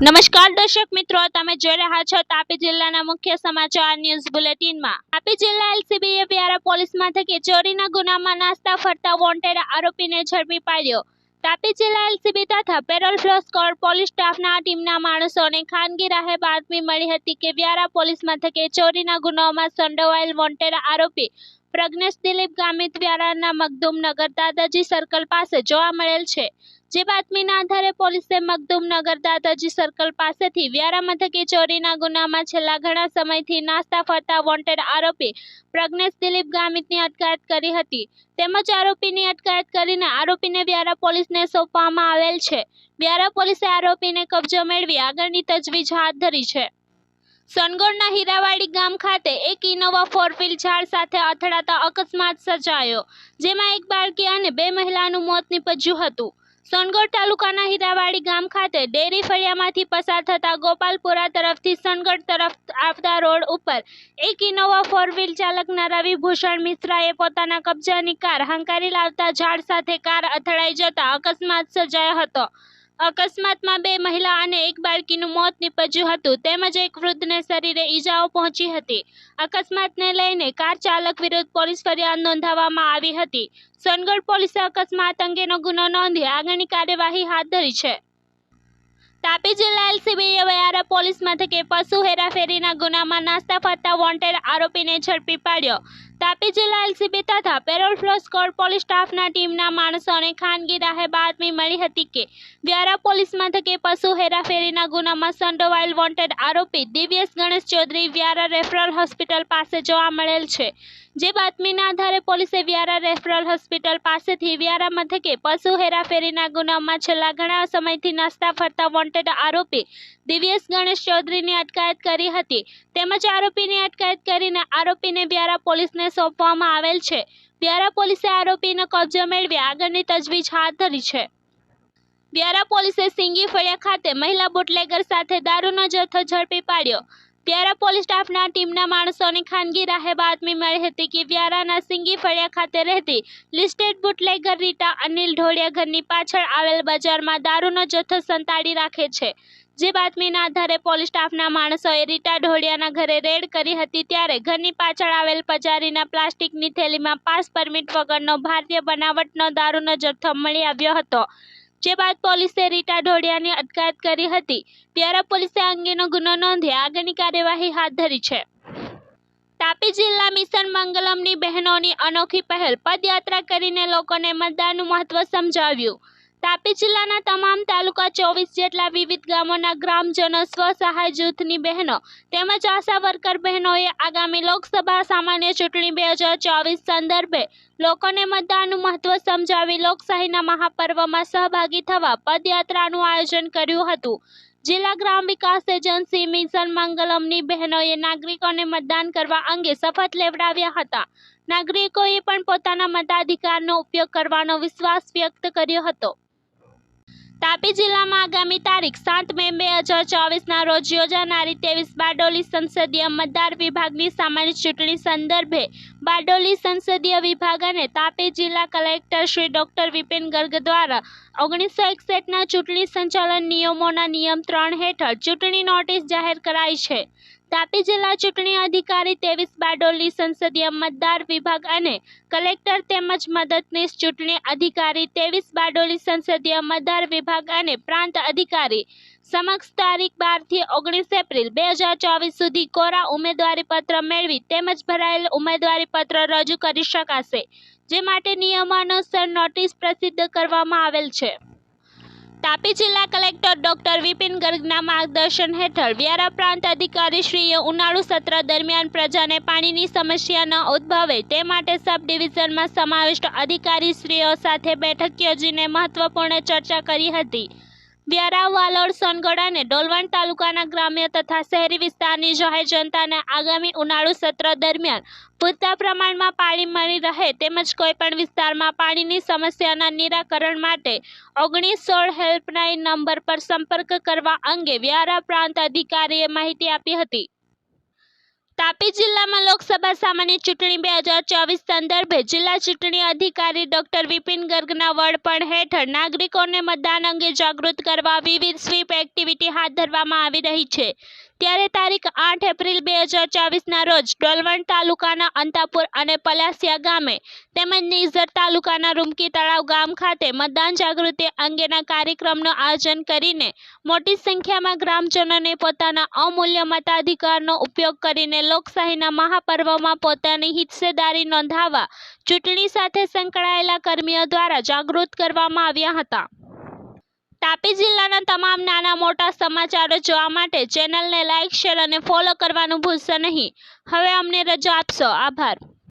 નમસ્કાર દર્શક મિત્રો, તમે જોઈ રહ્યા છો તાપી જિલ્લાના મુખ્ય સમાચાર ન્યૂઝ બુલેટિનમાં. તાપી જિલ્લા એલસીબીએ વ્યારા પોલીસ મથકે ચોરીના ગુનામાં નાસ્તા ફરતા વોન્ટેડ આરોપીને ઝડપી પાડ્યો. તાપી જિલ્લા એલસીબી તથા પેરોલ ફ્લો સ્કોડ પોલીસ સ્ટાફના ટીમના માણસોને ખાનગી રાહે બાતમી મળી હતી કે વ્યારા પોલીસ મથકે ચોરીના ગુનાઓમાં સંડોવાયેલ વોન્ટેડ આરોપી પ્રજ્ઞેશ દિલીપ ગામિત વ્યારાના મગદુમનગર દાદાજી સર્કલ પાસે જોવા મળેલ છે. જે બાતમીના આધારે પોલીસે મગદુમનગર દાદાજી સર્કલ પાસેથી વ્યારા મથકે ચોરીના ગુનામાં છેલ્લા ઘણા સમયથી નાસ્તા ફરતા વોન્ટેડ આરોપી પ્રજ્ઞેશ દિલીપ ગામિતની અટકાયત કરી હતી. તેમજ આરોપીની અટકાયત કરીને આરોપીને વ્યારા પોલીસને સોંપવામાં આવેલ છે. વ્યારા પોલીસે આરોપીને કબજો મેળવી આગળની તજવીજ હાથ ધરી છે. સોનગઢના હીરાવાડી ગામ ખાતે એક ઇનોવા ફોર વ્હીલ ઝાડ સાથે અથડાતા અકસ્માત સર્જાયો, જેમાં એક બાળકી અને બે મહિલાનું મોત નીપજ્યું હતું. સોનગઢ તાલુકાના હીરાવાડી ગામ ખાતે ડેરી ફળિયામાંથી પસાર થતા ગોપાલપુરા તરફથી સોનગઢ તરફ આવતા રોડ ઉપર એક ઇનોવા ફોર વ્હીલ ચાલકના રવિભૂષણ મિશ્રાએ પોતાના કબજાની કાર હંકારી લાવતા ઝાડ સાથે કાર અથડાઈ જતા અકસ્માત સર્જાયો હતો. અકસ્માતમાં બે મહિલા અને એક બાળકીનું મોત નીપજ્યું હતું. તેમજ એક વૃદ્ધને શરીરે ઈજાઓ પહોંચી હતી. અકસ્માતને લઈને કાર ચાલક વિરુદ્ધ પોલીસ ફરિયાદ નોંધાવવામાં આવી હતી. સોનગઢ પોલીસે અકસ્માત અંગેનો ગુનો નોંધી આગળની કાર્યવાહી હાથ ધરી છે. તાપી જિલ્લા એલસીબીએ વયારા પોલીસ મથકે પશુ હેરાફેરીના ગુનામાં નાસ્તા ફરતા વોન્ટેડ આરોપીને ઝડપી પાડ્યો. તાપી જિલ્લા એલસીબી તથા પેરોલ ફ્લો સ્કોડ પોલીસ સ્ટાફના ટીમના માણસોને ખાનગી રાહે બાતમી મળી હતી કે વ્યારા પોલીસ મથકે પશુ હેરાફેરીના ગુનામાં સંડોવાયેલ વોન્ટેડ આરોપી દિવ્યેશ ગણેશ ચૌધરી વ્યારા રેફરલ હોસ્પિટલ પાસે જોવા મળેલ છે. જે બાતમીના આધારે પોલીસે વ્યારા રેફરલ હોસ્પિટલ પાસેથી વ્યારા મથકે પશુ હેરાફેરીના ગુનામાં છેલ્લા ઘણા સમયથી નાસ્તા ફરતા વોન્ટેડ આરોપી દિવ્યેશ ગણેશ ચૌધરીની અટકાયત કરી હતી. તેમજ આરોપીની અટકાયત કરીને આરોપીને વ્યારા પોલીસને સોંપવામાં આવેલ છે. વ્યારા પોલીસે આરોપીનો કબજો મેળવી આગળની તજવીજ હાથ ધરી છે. વ્યારા પોલીસે સિંગી ફળિયા ખાતે મહિલા બુટલેગર સાથે દારૂનો જથ્થો ઝડપી પાડ્યો. વ્યારા પોલીસ સ્ટાફના ટીમના માણસોની ખાનગી રાહે બાતમી મળી હતી કે વ્યારાના સિંગી ફળિયા ખાતે રહેતી લિસ્ટેડ બુટલેગર રીટા અનિલ ઢોળિયા ઘરની પાછળ આવેલ બજારમાં દારૂનો જથ્થો સંતાડી રાખે છે. જે બાતમીના આધારે પોલીસ સ્ટાફના માણસોએ રીટા ઢોળિયાના ઘરે રેડ કરી હતી ત્યારે ઘરની પાછળ આવેલ પજારીના પ્લાસ્ટિકની થેલીમાં પાસ પરમિટ વગરનો ભારતીય બનાવટનો દારૂનો જથ્થો મળી આવ્યો હતો. જે બાદ પોલીસે રીટા ઢોળિયાની અટકાયત કરી હતી. ત્યારે પોલીસે અંગેનો ગુનો નોંધી આગળની કાર્યવાહી હાથ ધરી છે. તાપી જિલ્લા મિશન મંગલમની બહેનોની અનોખી પહેલ પદયાત્રા કરીને લોકોને મતદાનનું મહત્વ સમજાવ્યું. તાપી જિલ્લાના તમામ તાલુકા ચોવીસ જેટલા વિવિધ ગામોના ગ્રામજનો સ્વસહાય જૂથની બહેનો તેમજ આશા વર્કર બહેનોએ આગામી લોકસભા સામાન્ય ચૂંટણી બે હજાર ચોવીસ સંદર્ભે લોકોને મતદાનનું મહત્વ સમજાવી લોકશાહીના મહાપર્વમાં સહભાગી થવા પદયાત્રાનું આયોજન કર્યું હતું. જિલ્લા ગ્રામ વિકાસ એજન્સી મિશન મંગલમની બહેનોએ નાગરિકોને મતદાન કરવા અંગે શપથ લેવડાવ્યા હતા. નાગરિકોએ પણ પોતાના મતાધિકારનો ઉપયોગ કરવાનો વિશ્વાસ વ્યક્ત કર્યો હતો. તાપી જિલ્લામાં આગામી તારીખ સાત મે બે હજાર ચોવીસના રોજ યોજાનારી ત્રેવીસ બારડોલી સંસદીય મતદાર વિભાગની સામાન્ય ચૂંટણી સંદર્ભે બારડોલી સંસદીય વિભાગ અને તાપી જિલ્લા કલેક્ટર શ્રી ડોક્ટર વિપિન ગર્ગ દ્વારા ઓગણીસો એકસઠના ચૂંટણી સંચાલન નિયમોના નિયમ ત્રણ હેઠળ ચૂંટણી નોટિસ જાહેર કરાઈ છે. તાપી જિલ્લા ચૂંટણી અધિકારી તેવીસ બારડોલી સંસદીય મતદાર વિભાગ અને કલેક્ટર તેમજ મદદનીશ ચૂંટણી અધિકારી ત્રેવીસ બારડોલી સંસદીય મતદાર વિભાગ અને પ્રાંત અધિકારી સમક્ષ તારીખ બારથી ઓગણીસ એપ્રિલ બે હજાર ચોવીસ સુધી કોરા ઉમેદવારી પત્ર મેળવી તેમજ ભરાયેલ ઉમેદવારી પત્ર રજૂ કરી શકાશે, જે માટે નિયમાનુસાર નોટિસ પ્રસિદ્ધ કરવામાં આવેલ છે. તાપી જિલ્લા કલેક્ટર ડોક્ટર વિપિન ગર્ગના માર્ગદર્શન હેઠળ વ્યારા પ્રાંત અધિકારીશ્રીએ ઉનાળુ સત્ર દરમિયાન પ્રજાને પાણીની સમસ્યા ન ઉદ્ભવે તે માટે સબ ડિવિઝનમાં સમાવિષ્ટ અધિકારીશ્રીઓ સાથે બેઠક યોજીને મહત્વપૂર્ણ ચર્ચા કરી હતી. વ્યારા, વાલોડ, સોનગઢ અને ડોલવણ તાલુકાના ગ્રામ્ય તથા શહેરી વિસ્તારની જાહેર જનતાને આગામી ઉનાળુ સત્ર દરમિયાન પૂરતા પ્રમાણમાં પાણી મળી રહે તેમજ કોઈપણ વિસ્તારમાં પાણીની સમસ્યાના નિરાકરણ માટે ઓગણીસ સોળ હેલ્પલાઇન નંબર પર સંપર્ક કરવા અંગે વ્યારા પ્રાંત અધિકારીએ માહિતી આપી હતી. તાપી જિલ્લામાં લોકસભા સામાન્ય ચૂંટણી બે હજાર ચોવીસ સંદર્ભે જિલ્લા ચૂંટણી અધિકારી ડોક્ટર વિપિન ગર્ગના વડપણ હેઠળ નાગરિકોને મતદાન અંગે જાગૃત કરવા વિવિધ સ્વીપ એક્ટિવિટી હાથ ધરવામાં આવી રહી છે. ત્યારે તારીખ આઠ એપ્રિલ બે હજાર ચોવીસના રોજ ડોલવણ તાલુકાના અંતાપુર અને પલાસિયા ગામે તેમજ નિઝર તાલુકાના રૂમકી તળાવ ગામ ખાતે મતદાન જાગૃતિ અંગેના કાર્યક્રમનું આયોજન કરીને મોટી સંખ્યામાં ગ્રામજનોને પોતાના અમૂલ્ય મતાધિકારનો ઉપયોગ કરીને લોકશાહીના મહાપર્વમાં પોતાની હિસ્સેદારી નોંધાવવા ચૂંટણી સાથે સંકળાયેલા કર્મીઓ દ્વારા જાગૃત કરવામાં આવ્યા હતા. તાપી જિલ્લાના તમામ નાના મોટા સમાચારો જોવા માટે ચેનલને લાઇક શેર અને ફોલો કરવાનું ભૂલશો નહીં. હવે અમને રજા આપશો. આભાર.